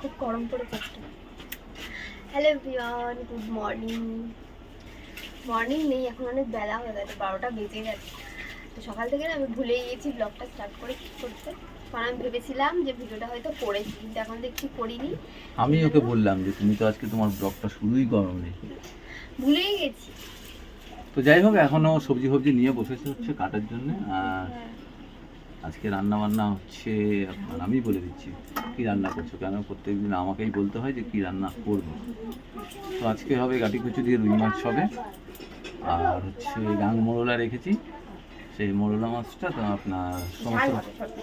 খুব গরম পড়েছে একটা hello everyone good morning morning নেই এখন অনেক বেলা হয়ে গেছে বারোটা বেজে গেছে। তো সকাল থেকে না আমি ভুলে গিয়েছি ব্লগটা স্টার্ট করে কী করতে। কারণ আমি ভেবেছিলাম যে ভিডিওটা হয়তো করেছি কিন্তু এখন দেখছি করিনি আমি ওকে বললাম যে তুমি তো আজকে তোমার ব্লগটা শুরুই করো নি। ভুলেই গেছি। তো যাই হোক এখনও সবজি ফবজি নিয়ে বসেছে হচ্ছে কাটার জন্য আর হ্যাঁ। আজকে রান্না বান্না হচ্ছে, আপনার আমি বলে দিচ্ছি, কি রান্না করছ কেন? প্রত্যেকদিন আমাকেই বলতে হয় যে কি রান্না করব। তো আজকে হবে গাটি কুচু দিয়ে রুই মাছ হবে। আর হচ্ছে গাং মোরলা রেখেছি। সেই মোরলা মাছটা তো আপনার সমস্ত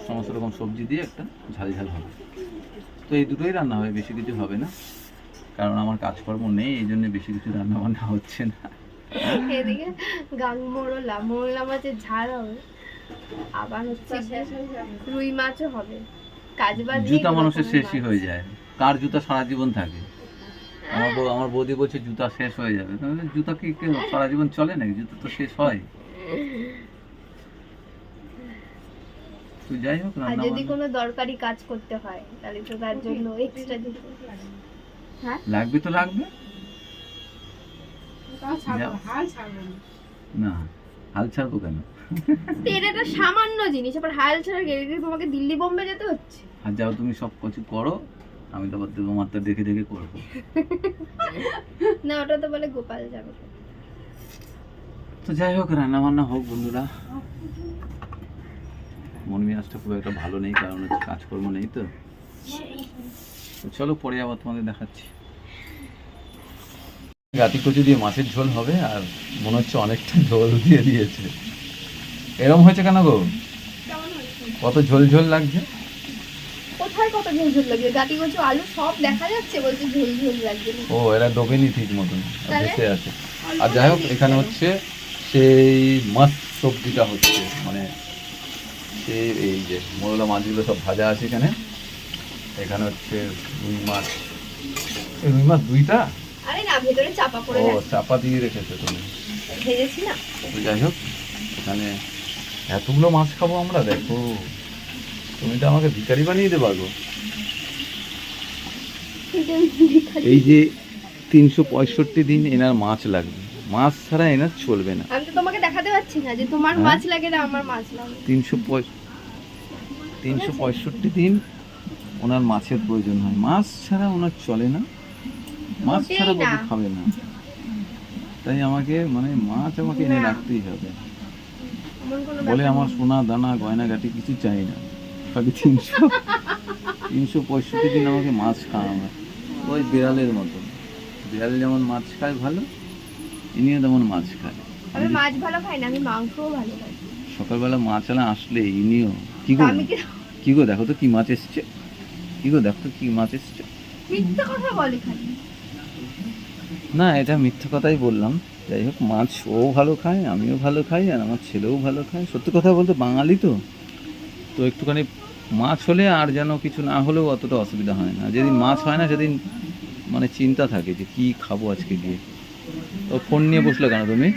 সমস্ত রকম সবজি দিয়ে একটা ঝাল ঝাল হবে। তো এই দুটোই রান্না হবে বেশি কিছু হবে না। কারণ আমার কাজকর্ম নেই, এই জন্য বেশি কিছু রান্না বান্না হচ্ছে না। এদিকে গাং মাছের ঝাল হবে। আবার হচ্ছে রুই মাছও হবে। কাজ বাজ জুতা মানুষের শেষই হয়ে যায়। কার জুতা সারা জীবন থাকে? আমার বউ আমার বৌদি বলছে জুতা শেষ হয়ে যাবে। জুতা কি সারা জীবন চলে নাকি? জুতা তো শেষ হয়। তো যাই হোক রান্না যদি কোনো দরকারি কাজ করতে হয় তাহলে তো তার জন্য এক্সট্রা দিতে হ্যাঁ? লাগবে তো লাগবে। না হাল ছাড়বো কেন? এটা একটা সামান্য জিনিস আবার হাল ছাড়া গেলে তোমাকে দিল্লি বোম্বে যেতে হচ্ছে। আর যাও তুমি সব কিছু করো আমি তো তোমারটা দেখে দেখে করব। না ওটা তো বলে গোপাল যাবে। তো যাই হোক রান্না বান্না হোক বন্ধুরা। মন মেজাজটা খুব একটা ভালো নেই কারণ হচ্ছে কাজকর্ম নেই তো। তো চলো পরে আবার তোমাদের দেখাচ্ছি। গাতি কচু দিয়ে মাছের ঝোল হবে আর মনে হচ্ছে অনেকটা ঝোল দিয়ে দিয়েছে। এরম হয়েছে কেন গো? কত ঝোল ঝোল লাগছে? কোথায় কত ঝোল ঝোল লাগবে গাটি কচু আলু সব দেখা যাচ্ছে বলছে ঝোল ঝোল লাগবে ও এরা ডোবেনি ঠিক মতন তাহলে? আছে আর যাই হোক এখানে হচ্ছে সেই মাছ সবজিটা হচ্ছে মানে সেই এই যে মোরলা মাছগুলো সব ভাজা আছে এখানে। এখানে হচ্ছে রুই মাছ। এই রুই মাছ দুইটা? আরে না ভেতরে চাপা পড়ে ও চাপা দিয়ে রেখেছো তুমি। ভেজেছি না। যাই হোক এখানে এতগুলো মাছ খাব আমরা? দেখো। তুমি তো আমাকে ভিখারি বানিয়ে দেবা গো। এই যে তিনশো পঁয়ষট্টি দিন এনার মাছ লাগবে। মাছ ছাড়া এনার চলবে না। আমি তো তোমাকে দেখাতে পাচ্ছি না যে তোমার হ্যাঁ? মাছ লাগে না আমার মাছ লাগে। তিনশো তিনশো পঁয়ষট্টি দিন ওনার মাছের প্রয়োজন হয়। মাছ ছাড়া ওনার চলে না। মাছ ছাড়া। খাবে না। তাই আমাকে মানে মাছ আমাকে এনে রাখতেই হবে। বলে আমার সোনা দানা গয়নাগাটি কিছু চাই না। খালি তিনশো তিনশো পঁয়ষট্টি দিন আমাকে মাছ খাওয়া আমার ওই বিড়ালের মতো বিড়াল যেমন মাছ খায় ভালো ইনিও তেমন মাছ খায়। আমি মাছ ভালো খাই না আমি মাংসও ভালো খাই। সকালবেলা আসলে ইনিও। কি গো? কি গো? দেখো তো কি মাছ এসছে। কি গো? দেখো তো কি মাছ এসছে। মিথ্যে কথা বলে খালি। না এটা মিথ্যে কথাই বললাম। যাই হোক, মাছ ও ভালো খায়, আমিও ভালো খাই, আর আমার ছেলেও ভালো খায়। সত্যি কথা বলতে বাঙালি তো। তো একটুখানি মাছ হলে আর যেন কিছু না হলেও অতটা অসুবিধা হয় না। যেদিন মাছ হয় না, সেদিন মানে চিন্তা থাকে যে কি খাব আজকে গিয়ে। তো ফোন নিয়ে বসলে কেন তুমি?